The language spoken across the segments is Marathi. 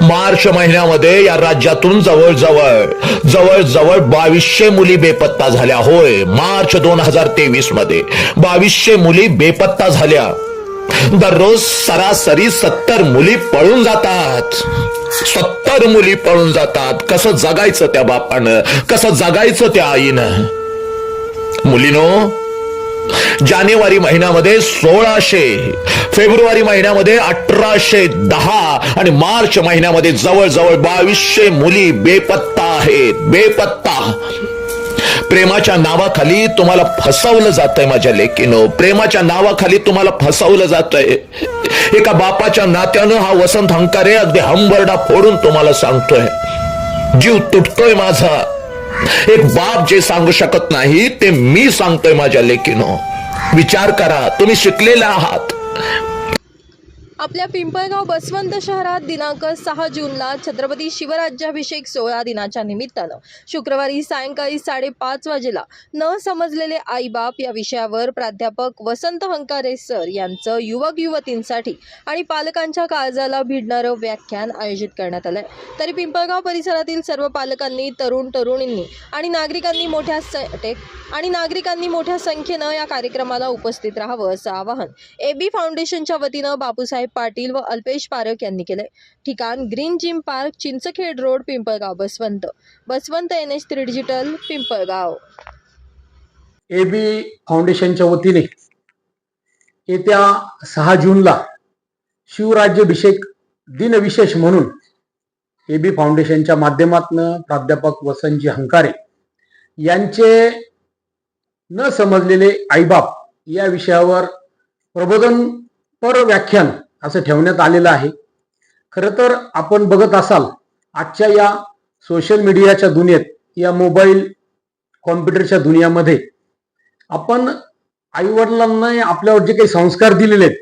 मार्च महिन्यामध्ये या राज्यातून जवळजवळ जवळजवळ बावीसशे मुली बेपत्ता झाल्या. होय मार्च दोन हजार तेवीसमध्ये बावीसशे मुली बेपत्ता झाल्या. दररोज सरासरी सत्तर मुली पळून जातात. सत्तर मुली पळून जातात. कसं जगायचं त्या बापानं? कसं जगायचं त्या आईनं? मुलीनो जानेवारी महिन्यामध्ये सोळाशे फेब्रुवारी महिन्यामध्ये अठराशे दहा आणि मार्च महिन्यामध्ये जवळजवळ बावीसशे मुली बेपत्ता आहेत बेपत्ता. प्रेमाच्या नावाखाली तुम्हाला फसवलं जातंय माझ्या लेकीनो. प्रेमाच्या नावाखाली तुम्हाला फसवलं जातंय. एका बापाच्या नात्यानं हा वसंत हंकारे अगदी हंबरडा फोडून तुम्हाला सांगतोय. जीव तुटतोय माझा. एक बाप जे सांगू शकत नाही ते मी सांगतोय माझ्या लेकीनो. विचार करा तुम्ही शिकलेला आहात. आपल्या पिंपळगाव बसवंत शहरात दिनांक सहा जूनला छत्रपती शिवराज्याभिषेक सोहळा दिनाच्या निमित्तानं. शुक्रवारी सायंकाळी साडेपाच वाजेला न समजलेले आईबाप या विषयावर प्राध्यापक वसंत हंकारे सर यांचं युवक युवतींसाठी आणि पालकांच्या काळजाला भिडणारं व्याख्यान आयोजित करण्यात आलंय. तरी पिंपळगाव परिसरातील सर्व पालकांनी तरुण तरुणींनी आणि नागरिकांनी मोठ्या स- आणि नागरिकांनी मोठ्या संख्येनं या कार्यक्रमाला उपस्थित राहावं असं आवाहन एबी फाउंडेशनच्या वतीनं बापूसाहेब पाटील व अल्पेश पारख यांनी केलंय. ठिकाण green gym park Chinchkhed road Pimpalgaon Baswant. Baswant N H three digital Pimpalgaon. AB फाउंडेशनच्या वतीने येत्या सहा जूनला शिवराज्याभिषेक दिनविशेष म्हणून एबी फाउंडेशनच्या माध्यमातून प्राध्यापक वसंतजी हंकारे यांचे न समजलेले आईबाप या विषयावर प्रबोधनपर व्याख्यान असं ठेवण्यात आलेलं आहे. खरं तर आपण बघत असाल आजच्या या सोशल मीडियाच्या दुनियेत या मोबाईल कॉम्प्युटरच्या दुनियामध्ये आपण आईवडिलांना आपल्यावर जे काही संस्कार दिलेले आहेत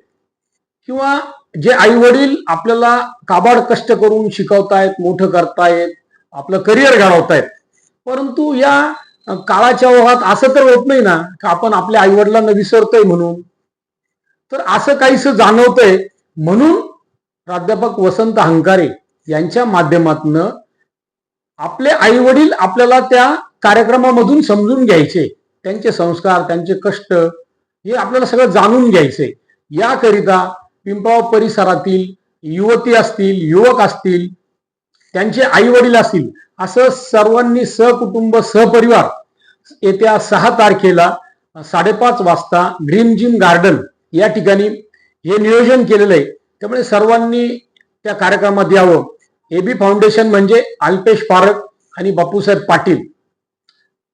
किंवा जे आई वडील आपल्याला काबाड कष्ट करून शिकवतायत मोठं करतायत आपलं करिअर घडवतायत परंतु या काळाच्या ओघात असं तर होत नाही ना का आपण आपल्या आईवडिलांना विसरतोय म्हणून. तर असं काहीस जाणवतंय म्हणून प्राध्यापक वसंत हंकारे यांच्या माध्यमातून आपले आई वडील आपल्याला त्या कार्यक्रमामधून समजून घ्यायचे. त्यांचे संस्कार त्यांचे कष्ट हे आपल्याला सगळं जाणून घ्यायचे. याकरिता पिंपळाव परिसरातील युवती असतील युवक असतील त्यांचे आई वडील असतील असं सर्वांनी सहकुटुंब सहपरिवार येत्या सहा तारखेला साडेपाच वाजता ग्रीन जिम गार्डन या ठिकाणी हे नियोजन केलेलं आहे. त्यामुळे सर्वांनी त्या कार्यक्रमात यावं. एबी फाउंडेशन म्हणजे अल्पेश पारख आणि बापूसाहेब पाटील.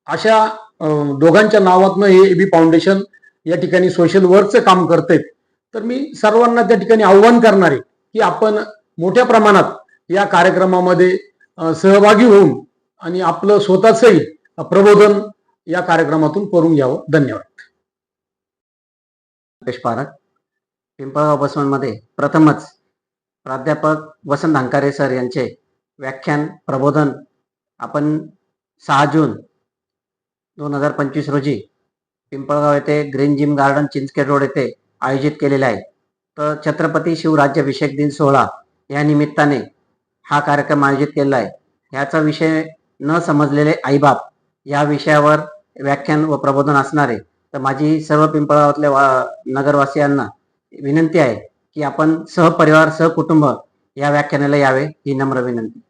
अशा दोघांच्या नावातनं हे एबी फाउंडेशन या ठिकाणी सोशल वर्कचं काम करते तर मी सर्वांना त्या ठिकाणी आव्हान करणार आहे की आपण मोठ्या प्रमाणात या कार्यक्रमामध्ये सहभागी होऊन आणि आपलं स्वतःचंही प्रबोधन या कार्यक्रमातून करून घ्यावं. धन्यवाद. अल्पेश पारख. पिंपळगाव बसवणमध्ये प्रथमच प्राध्यापक वसंत अंकारे सर यांचे व्याख्यान प्रबोधन आपण सहा जून दोन हजार पंचवीस रोजी पिंपळगाव येथे green gym garden Chinchkhed road येथे आयोजित केलेले आहे. तर छत्रपती शिवराज्याभिषेक दिन सोहळा या निमित्ताने हा कार्यक्रम आयोजित केलेला आहे. ह्याचा विषय न समजलेले आईबाप या विषयावर व्याख्यान व प्रबोधन असणारे तर माझी सर्व पिंपळगावातल्या वा नगरवासियांना विनंती आहे की आपण सहपरिवार सहकुटुंब या व्याख्यानाला यावे ही नम्र विनंती.